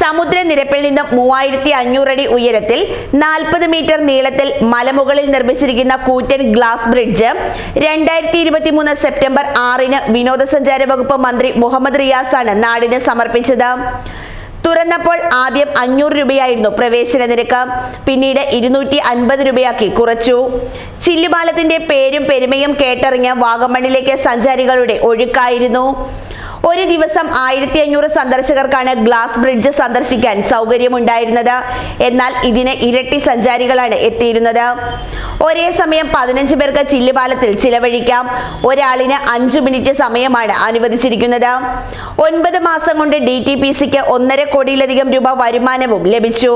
സമുദ്രനിരപ്പിൽ നിന്നും മൂവായിരത്തി അടി ഉയരത്തിൽ നാൽപ്പത് മീറ്റർ നീളത്തിൽ മലമുകളിൽ നിർമ്മിച്ചിരിക്കുന്ന കൂറ്റൻ ഗ്ലാസ് ബ്രിഡ്ജ് രണ്ടായിരത്തി ഇരുപത്തി മൂന്ന് സെപ്റ്റംബർ ആറിന് വിനോദസഞ്ചാര വകുപ്പ് മന്ത്രി മുഹമ്മദ് റിയാസാണ് നാടിന് സമർപ്പിച്ചത്. തുറന്നപ്പോൾ ആദ്യം അഞ്ഞൂറ് രൂപയായിരുന്നു പ്രവേശന നിരക്ക്. പിന്നീട് ഇരുന്നൂറ്റി അൻപത് രൂപയാക്കി കുറച്ചു. ചില്ലുപാലത്തിന്റെ പേരും പെരുമയും കേട്ടറിഞ്ഞ് വാഗമണ്ണിലേക്ക് സഞ്ചാരികളുടെ ഒഴുക്കായിരുന്നു. ഒരു ദിവസം ആയിരത്തി അഞ്ഞൂറ് സന്ദർശകർക്കാണ് ഗ്ലാസ് ബ്രിഡ്ജ് സന്ദർശിക്കാൻ സൗകര്യമുണ്ടായിരുന്നത്. എന്നാൽ ഇതിന് ഇരട്ടി സഞ്ചാരികളാണ് എത്തിയിരുന്നത്. ഒരേ സമയം പതിനഞ്ച് പേർക്ക് ചില്ലുപാലത്തിൽ ചിലവഴിക്കാം. ഒരാളിന് അഞ്ചു മിനിറ്റ് സമയമാണ് അനുവദിച്ചിരിക്കുന്നത്. ഒൻപത് മാസം കൊണ്ട് ഡി ടി പി സിക്ക് ഒന്നര കോടിയിലധികം രൂപ വരുമാനവും ലഭിച്ചു.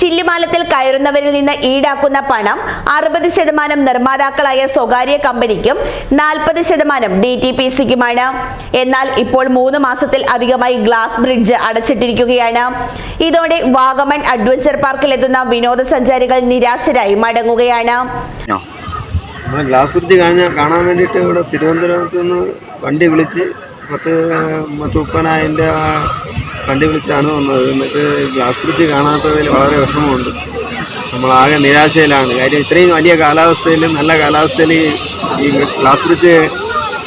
ചില്ലുമാലത്തിൽ കയറുന്നവരിൽ നിന്ന് ഈടാക്കുന്ന പണം അറുപത് ശതമാനം നിർമ്മാതാക്കളായ സ്വകാര്യ കമ്പനിക്കും നാൽപ്പത് ശതമാനം ഡി ടി പി സിക്കുമാണ്. എന്നാൽ ഇപ്പോൾ മൂന്ന് മാസത്തിൽ അധികമായി ഗ്ലാസ് ബ്രിഡ്ജ് അടച്ചിട്ടിരിക്കുകയാണ്. ഇതോടെ വാഗമൺ അഡ്വഞ്ചർ പാർക്കിൽ എത്തുന്ന വിനോദസഞ്ചാരികൾ നിരാശരായി മടങ്ങുകയാണ്. ഗ്ലാസ് ബ്രിഡ്ജ് കാണാൻ വേണ്ടിയിട്ട് ഇവിടെ തിരുവനന്തപുരത്ത് നിന്ന് വണ്ടി വിളിച്ച് പത്ത് പത്ത് വണ്ടി വിളിച്ചാണ് വന്നത്. എന്നിട്ട് ഗ്ലാസ് ബ്രിഡ്ജ് കാണാത്തതിൽ വളരെ വിഷമമുണ്ട്. നമ്മളാകെ നിരാശയിലാണ്. കാര്യം ഇത്രയും വലിയ കാലാവസ്ഥയിൽ നല്ല കാലാവസ്ഥയിൽ ഈ ഗ്ലാസ് ബ്രിഡ്ജ്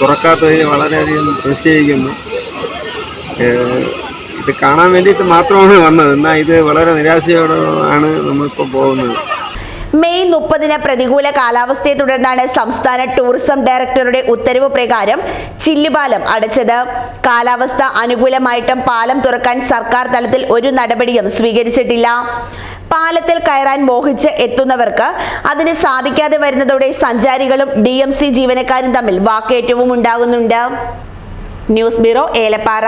തുറക്കാത്തതിൽ വളരെയധികം നിശ്ചയിക്കുന്നു ഇത് കാണാൻ വേണ്ടിയിട്ട് മാത്രമാണ് വന്നത്. എന്നാൽ ഇത് വളരെ നിരാശയോടെ ആണ് നമ്മളിപ്പോൾ പോകുന്നത്. മെയ് മുപ്പതിന് പ്രതികൂല കാലാവസ്ഥയെ തുടർന്നാണ് സംസ്ഥാന ടൂറിസം ഡയറക്ടറുടെ ഉത്തരവ് പ്രകാരം ചില്ലുപാലം അടച്ചത്. കാലാവസ്ഥ അനുകൂലമായിട്ടും പാലം തുറക്കാൻ സർക്കാർ തലത്തിൽ ഒരു നടപടിയും സ്വീകരിച്ചിട്ടില്ല. പാലത്തിൽ കയറാൻ മോഹിച്ച് എത്തുന്നവർക്ക് അതിന് സാധിക്കാതെ വരുന്നതോടെ സഞ്ചാരികളും ഡി എം സി ജീവനക്കാരും തമ്മിൽ വാക്കേറ്റവും ഉണ്ടാകുന്നുണ്ട്. News bureau Elappara.